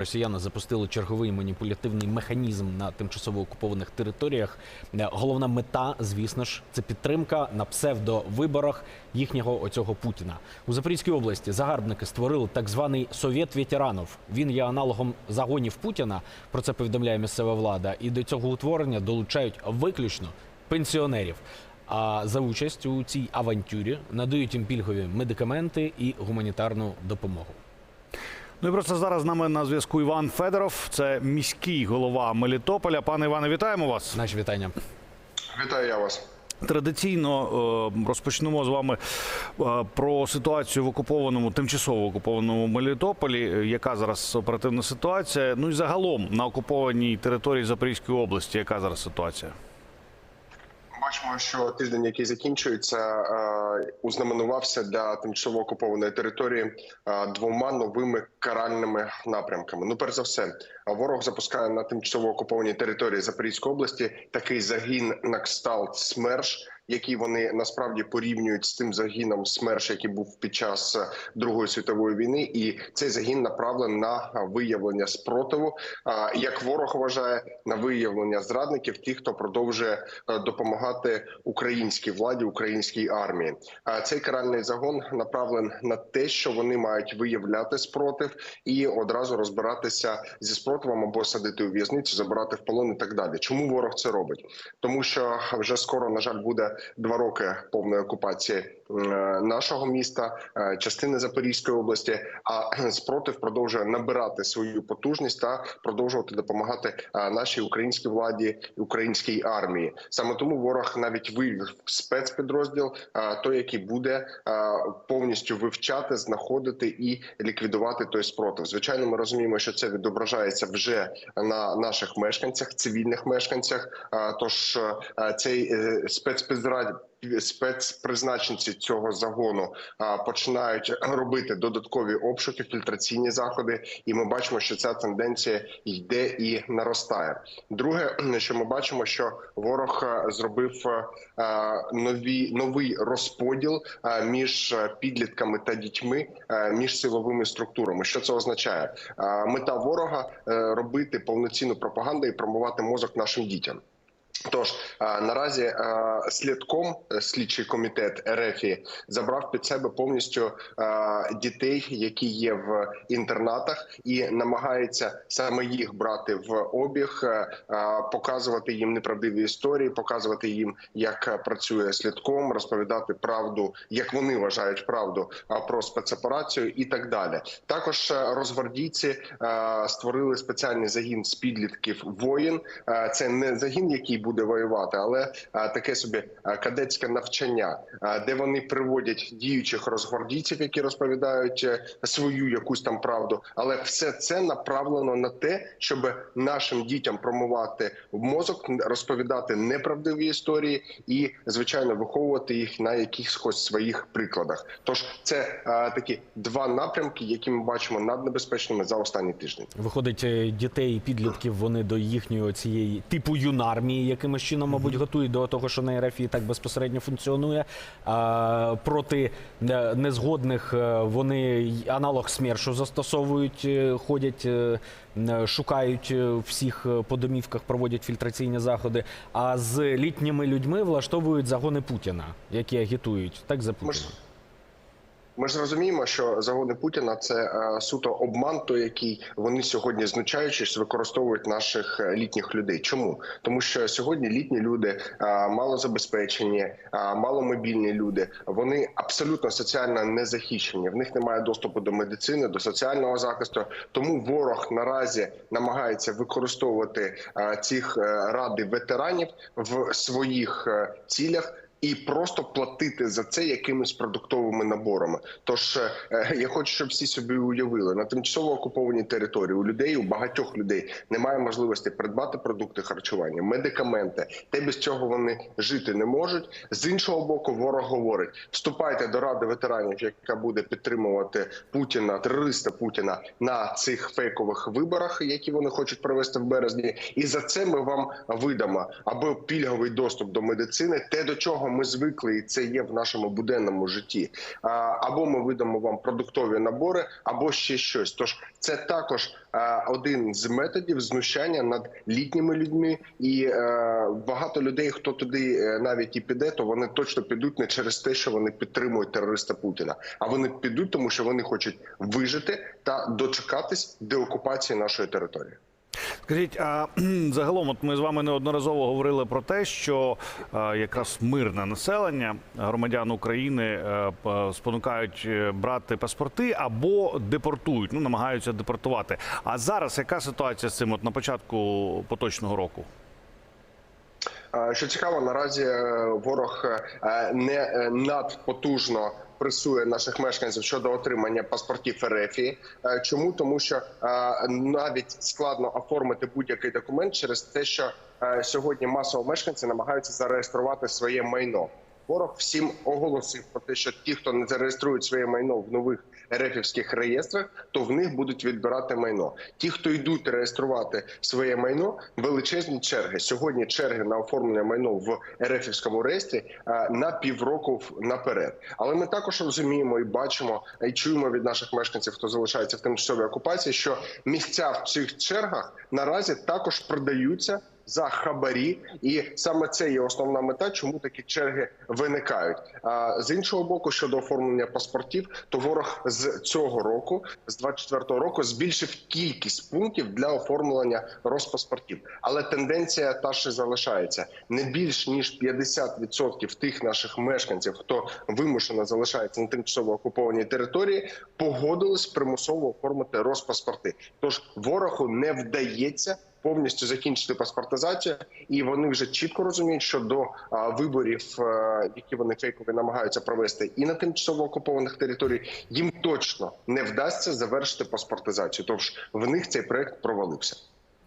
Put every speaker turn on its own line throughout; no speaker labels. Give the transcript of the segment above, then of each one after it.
Росіяни запустили черговий маніпулятивний механізм на тимчасово окупованих територіях. Е, Головна мета, звісно ж, це підтримка на псевдовиборах їхнього оцього Путіна. У Запорізькій області загарбники створили так званий совєт ветеранів. Він є аналогом загонів Путіна. Про це повідомляє місцева влада. І до цього утворення долучають виключно пенсіонерів. А за участь у цій авантюрі надають їм пільгові медикаменти і гуманітарну допомогу.
Ну і просто зараз з нами на зв'язку Іван Федоров, це міський голова Мелітополя. Пане Іване, вітаємо вас.
Наші вітання.
Вітаю я вас.
Традиційно е, розпочнемо з вами е, про ситуацію в окупованому, тимчасово окупованому Мелітополі. Яка зараз оперативна ситуація? Ну і загалом на окупованій території Запорізької області, яка зараз ситуація?
Бачимо, що тиждень, який закінчується, е, узнаменувався для тимчасово окупованої території е, двома новими каральними напрямками. Ну, перш за все, ворог запускає на тимчасово окупованій території Запорізької області такий загін на кшталт СМЕРШ. Які вони насправді порівнюють з тим загіном СМЕРШ, який був під час е, Другої світової війни, і цей загін направлений на виявлення спротиву, як ворог вважає на виявлення зрадників, тих, хто продовжує е, допомагати українській владі, українській армії. Цей каральний загон направлений на те, що вони мають виявляти спротив і одразу розбиратися зі спротивом або садити у в'язницю, забирати в полон і так далі. Чому ворог це робить? Тому що вже скоро, на жаль, буде два роки повної окупації нашого міста, е, частини Запорізької області. А спротив продовжує набирати свою потужність та продовжувати допомагати е, нашій українській владі українській армії. Саме тому ворог навіть вивів спецпідрозділ, е, той, який буде е, повністю вивчати, знаходити і ліквідувати той спротив. Звичайно, ми розуміємо, що це відображається вже на наших мешканцях, цивільних мешканцях. Е, Тож е, цей е, спецпідрозділ спецпризначенці цього загону починають робити додаткові обшуки, фільтраційні заходи, і ми бачимо, що ця тенденція йде і наростає. Друге, що ми бачимо, що ворог зробив нові новий розподіл між підлітками та дітьми, між силовими структурами. Що це означає? Мета ворога е, робити повноцінну пропаганду і промувати мозок нашим дітям. Тож наразі слідком е, слідчий комітет РФІ забрав під себе повністю дітей, які є в інтернатах, і намагається саме їх брати в обіг, е, показувати їм неправдиві історії, показувати їм, як працює слідком, розповідати правду, як вони вважають правду про спецоперацію і так далі. Також е, розгвардійці створили спеціальний загін з підлітків воїн. Це не загін, який буде воювати, але таке собі кадетське навчання, де вони приводять діючих розгвардійців, які розповідають е, свою якусь там правду. Але все це направлено на те, щоб нашим дітям промивати мозок, розповідати неправдиві історії і, звичайно, виховувати їх на якихось своїх прикладах. Тож це такі два напрямки, які ми бачимо наднебезпечними за останній тиждень.
Виходить, е, дітей і підлітків вони до їхньої цієї типу юнармії якимось чином, мабуть, готують до того, що на РФ і так безпосередньо функціонує. А проти е, незгодних е, вони аналог СМЕРШу застосовують, е, ходять, шукають всіх по домівках, проводять фільтраційні заходи. А з літніми людьми влаштовують загони Путіна, які агітують так за Путіна.
Ми ж розуміємо, що загони Путіна це е, суто обман, той, який вони сьогодні знущаючись використовують наших е, літніх людей. Чому тому, що сьогодні літні люди е, малозабезпечені, е, маломобільні люди, вони абсолютно соціально не захищені. В них немає доступу до медицини, до соціального захисту. Тому ворог наразі намагається використовувати цих ради ветеранів в своїх цілях. І просто платити за це якимись продуктовими наборами. Тож е, я хочу, щоб всі собі уявили на тимчасово окупованій території у людей, у багатьох людей немає можливості придбати продукти харчування, медикаменти. Те без цього вони жити не можуть. З іншого боку, ворог говорить: вступайте до ради ветеранів, яка буде підтримувати Путіна, терориста Путіна на цих фейкових виборах, які вони хочуть провести в березні. І за це ми вам видамо або пільговий доступ до медицини, те до чого ми звикли, і це є в нашому буденному житті. Або ми видамо вам продуктові набори, або ще щось. Тож це також один з методів знущання над літніми людьми, і е, багато людей, хто туди е, навіть і піде, то вони точно підуть не через те, що вони підтримують терориста Путіна, а вони підуть, тому що вони хочуть вижити та дочекатись деокупації нашої території.
Скажіть, а загалом, от ми з вами неодноразово говорили про те, що якраз мирне населення громадян України е, спонукають е, брати паспорти або депортують, ну намагаються депортувати. А зараз яка ситуація з цим? От на початку поточного року?
Що цікаво, наразі е, ворог не надпотужно пресує наших мешканців щодо отримання паспортів РФі. Е, Чому тому, що е, навіть складно оформити будь-який документ через те, що е, сьогодні масово мешканці намагаються зареєструвати своє майно. Ворог всім оголосив про те, що ті, хто не зареєструють своє майно в нових РФівських реєстрах, то в них будуть відбирати майно. Ті, хто йдуть реєструвати своє майно, величезні черги. Сьогодні черги на оформлення майно в РФівському реєстрі е, на півроку наперед. Але ми також розуміємо і бачимо і чуємо від наших мешканців, хто залишається в тимчасовій окупації, що місця в цих чергах наразі також продаються за хабарі, і саме це є основна мета, чому такі черги виникають. А з іншого боку, щодо оформлення паспортів, то ворог з цього року, з 24-го року, збільшив кількість пунктів для оформлення розпаспортів. Але тенденція та ж і залишається не більш ніж 50% тих наших мешканців, хто вимушено залишається на тимчасово окупованій території, погодились примусово оформити розпаспорти. Тож ворогу не вдається повністю закінчити паспортизацію, і вони вже чітко розуміють, що до виборів, е, які вони фейкові намагаються провести, і на тимчасово окупованих територіях, їм точно не вдасться завершити паспортизацію. Тож в них цей проект провалився.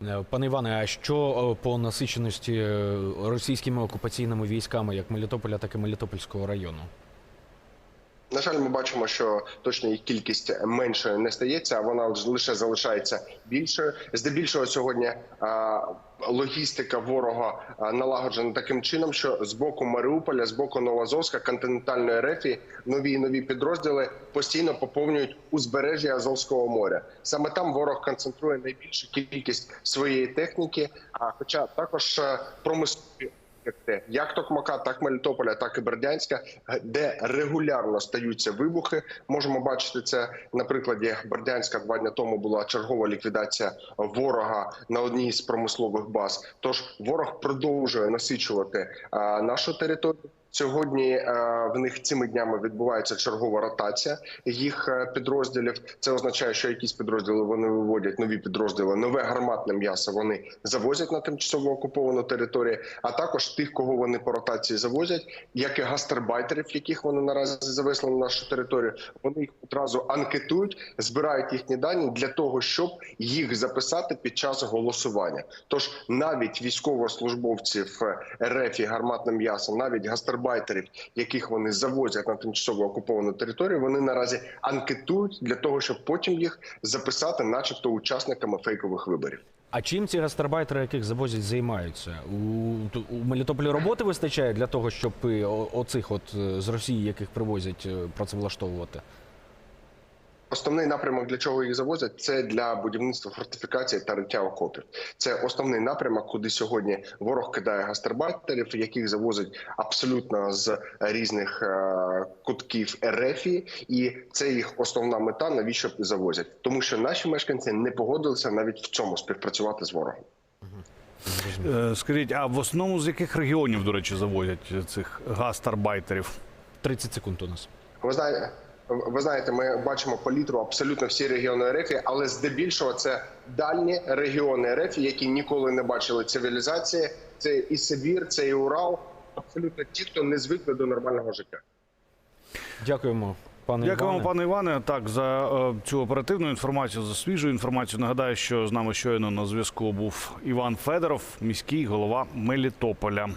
Е, Пане Іване, а що е, по насиченості російськими окупаційними військами як Мелітополя, так і Мелітопольського району?
На жаль, ми бачимо, що точно їх кількість меншою не стається, а вона лише- залишається більшою. Здебільшого сьогодні логістика ворога налагоджена таким чином, що з боку Маріуполя, з боку Новоазовська, континентальної рефі, нові і нові підрозділи постійно поповнюють узбережжя Азовського моря. Саме там ворог концентрує найбільшу кількість своєї техніки, а хоча також промислові як Токмака, так Мелітополя, так і Бердянська, де регулярно стаються вибухи. Можемо бачити це на прикладі Бердянська. Два дні тому була чергова ліквідація ворога на одній з промислових баз. Тож ворог продовжує насичувати нашу територію. Сьогодні е, в них цими днями відбувається чергова ротація їх е, підрозділів. Це означає, що якісь підрозділи вони виводять нові підрозділи, нове гарматне м'ясо вони завозять на тимчасово окуповану територію. А також тих, кого вони по ротації завозять, як і гастербайтерів, яких вони наразі завезли на нашу територію. Вони їх одразу анкетують, збирають їхні дані для того, щоб їх записати під час голосування. Тож навіть військовослужбовців е, РФ і гарматне м'ясо, навіть гастербайтерів, яких вони завозять на тимчасово окуповану територію, вони наразі анкетують для того, щоб потім їх записати, начебто, учасниками фейкових виборів.
А чим ці гастарбайтери, яких завозять, займаються? У, у Мелітополі роботи вистачає для того, щоб оцих от е, з Росії, яких привозять, е, працевлаштовувати?
Основний напрямок, для чого їх завозять, це для будівництва фортифікацій та риття окопів. Це основний напрямок, куди сьогодні ворог кидає гастербайтерів, яких завозить абсолютно з різних е, кутків РФі, і це їх основна мета, навіщо завозять, тому що наші мешканці не погодилися навіть в цьому співпрацювати з ворогом.
Е, Скажіть, а в основному з яких регіонів, до речі, завозять цих гастарбайтерів?
30 секунд у нас.
Ви знаєте, ви знаєте, ми бачимо палітру абсолютно всі регіони РФ, але здебільшого це дальні регіони РФ, які ніколи не бачили цивілізації. Це і Сибір, це і Урал. Абсолютно ті, хто не звикли до нормального життя.
Дякуємо, пане
Дякую вам, пане Іване. Так, за е, цю оперативну інформацію, за свіжу інформацію. Нагадаю, що з нами щойно на зв'язку був Іван Федоров, міський голова Мелітополя.